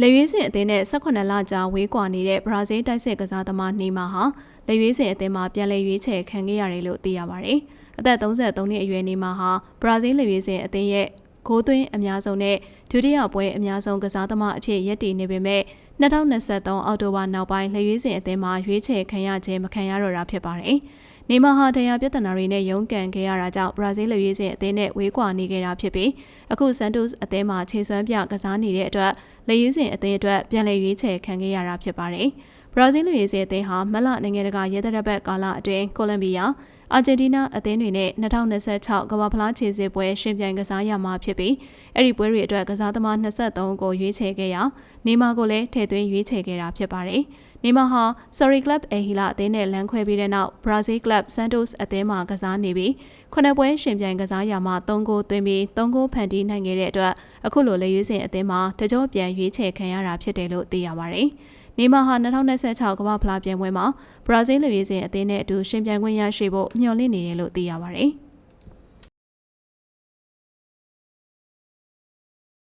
လေရွေးစင်အသင်းနဲ့18လကြာဝေးကွာနေတဲ့ဘရာဇီးတိုက်စစ်ကစားသမားနေမာဟာလေရွေးစင်အသင်းမှာပြန်လည်ရွေးချယ်ခံခဲ့ရတယ်လို့သိရပါတယ်။အသက်33နှစ်အရွယ်နေမာဟာဘရာဇီးလေရွေးစင်အသင်းရဲ့ဂိုးသွင်းအများဆုံးနဲ့ဒုတိယပွဲအများဆုံးကစားသမားအဖြစ်ရပ်တည်နေပေမဲ့2023အောက်တိုဘာနောက်ပိုင်းလေရွေးစင်အသင်းမှာရွေးချယ်ခံရခြင်းမခံရတော့တာဖြစ်ပါတယ်။နေမာဟာတရားပြဿနာတွေနဲ့ရုန်းကန်ခဲ့ရတာကြောင့်ဘရာဇီးလူရေးစဉ်အသင်းနဲ့ဝေးကွာနေခဲ့တာဖြစ်ပြီးအခုဆန်တိုစ်အသင်းမှာခြေစွမ်းပြကစားနေတဲ့အတွက်လေယူးစဉ်အသင်းအတွက်ပြန်လည်ရွေးချယ်ခံခဲ့ရတာဖြစ်ပါတယ်။ ဘရာဇီးလူရေးစဉ်အသင်းဟာမလနိုင်ငံတကာရဲတပ်ဘက်ကာလအတွင်းကိုလံဘီယာအာဂျင်တီးနားအသင်းတွေနဲ့2026ကမ္ဘာဖလားခြေစစ်ပွဲရှင်ပြိုင်ကစားရမှာဖြစ်ပြီးအဲ့ဒီပွဲတွေအတွက်ကစားသမား23ကိုရွေးချယ်ခဲ့ရာနေမာကိုလည်းထည့်သွင်းရွေးချယ်ခဲ့တာဖြစ်ပါတယ်။နေမဟာ Sorry Club အဟီလာအသင်းနဲ့လမ်းခွဲပြီးတဲ့နောက် Brazil Club Santos အသင်းမှာကစားနေပြီးခုနှစ်ပွဲရှင်ပြိုင်ကစားရမှာ3ဂိုးသွင်းပြီး3ဂိုးဖန်တီးနိုင်ခဲ့တဲ့အတွက်အခုလိုလေရွေးစင်အသင်းမှာတကြောပြန်ရွေးချယ်ခံရတာဖြစ်တယ်လို့သိရပါတယ်။ နေမဟာ2026ကမ္ဘာဖလားပြိုင်ပွဲမှာဘရာဇီးလူရေးစင်အသင်းနဲ့အတူရှင်ပြိုင်ခွင့်ရရှိဖို့မျှော်လင့်နေတယ်လို့သိရပါတယ်။